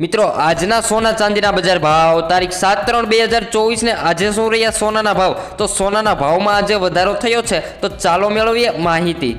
મિત્રો, આજના સોના ચાંદીના બજાર ભાવ, તારીખ સાત ત્રણ બે હજાર ચોવીસને આજે શું રહ્યા સોનાના ભાવ? તો સોનાના ભાવમાં આજે વધારો થયો છે. તો ચાલો મેળવીએ માહિતી.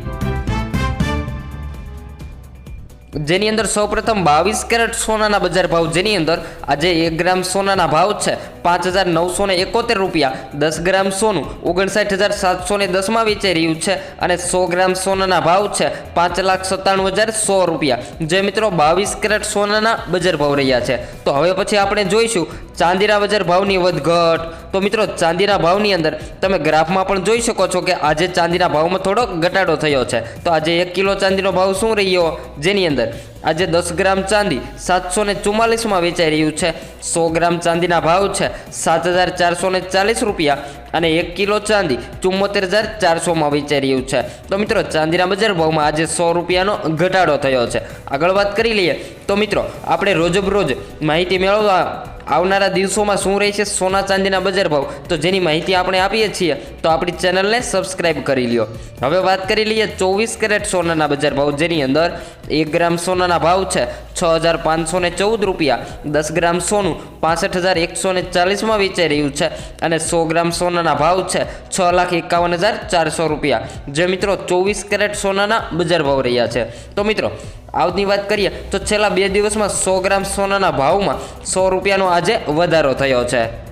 જેની અંદર સૌપ્રથમ બાવીસ કેરેટ સોનાના બજાર ભાવ, જેની અંદર આજે એક ગ્રામ સોનાના ભાવ છે, પાંચ હજાર નવસો ને એકોતેર રૂપિયા. દસ ગ્રામ સોનું ઓગણસાઠ હજાર સાતસો ને દસમાં વેચાઈ રહ્યું છે અને સો ગ્રામ સોનાના ભાવ છે પાંચ લાખ સત્તાણું હજાર સો રૂપિયા. જે મિત્રો બાવીસ કેરેટ સોનાના બજાર ભાવ રહ્યા છે. તો હવે પછી આપણે જોઈશું ચાંદીના બજાર ભાવની વધઘટ. તો મિત્રો ચાંદીના ભાવની અંદર તમે ગ્રાફમાં પણ જોઈ શકો છો કે આજે ચાંદીના ભાવમાં થોડો ઘટાડો થયો છે. તો આજે એક કિલો ચાંદીનો ભાવ શું રહ્યો? જેની અંદર આજે દસ ગ્રામ ચાંદી સાતસો ને ચુમ્માલીસમાં વેચાઈ રહ્યું છે. સો ગ્રામ ચાંદીના ભાવ છે સાત હજાર ચારસો ને ચાલીસ રૂપિયા અને એક કિલો ચાંદી ચુમ્મોતેર હજાર ચારસોમાં વેચાઈ રહ્યું છે. તો મિત્રો, ચાંદીના બજાર ભાવમાં આજે સો રૂપિયાનો ઘટાડો થયો છે. આગળ વાત કરી લઈએ. તો મિત્રો, આપણે રોજબરોજ માહિતી મેળવવા આવનારા દિવસોમાં શું રહેશે? સોના ચાંદીના બજાર ભાવ. તો જેની માહિતી આપણે આપીએ છીએ, તો આપણી ચેનલને સબસ્ક્રાઇબ કરી લ્યો. હવે વાત કરી લઈએ ચોવીસ કેરેટ સોનાના બજાર ભાવ જેની અંદર એક ગ્રામ સોનાના ભાવ છે છ હજાર પાંચસો ને ચૌદ રૂપિયા, દસ ગ્રામ સોનું પાસઠ હજાર એકસો ને ચાલીસમાં વેચાઈ રહ્યું છે અને સો ગ્રામ સોનાના ભાવ છે છ લાખ એકાવન હજાર ચારસો રૂપિયા. જે મિત્રો ચોવીસ કેરેટ સોનાના બજાર ભાવ રહ્યા છે. તો મિત્રો આવની વાત કરીએ, તો છેલ્લા બે દિવસમાં સો ગ્રામ સોનાના ભાવમાં સો રૂપિયાનો આજે વધારો થયો છે.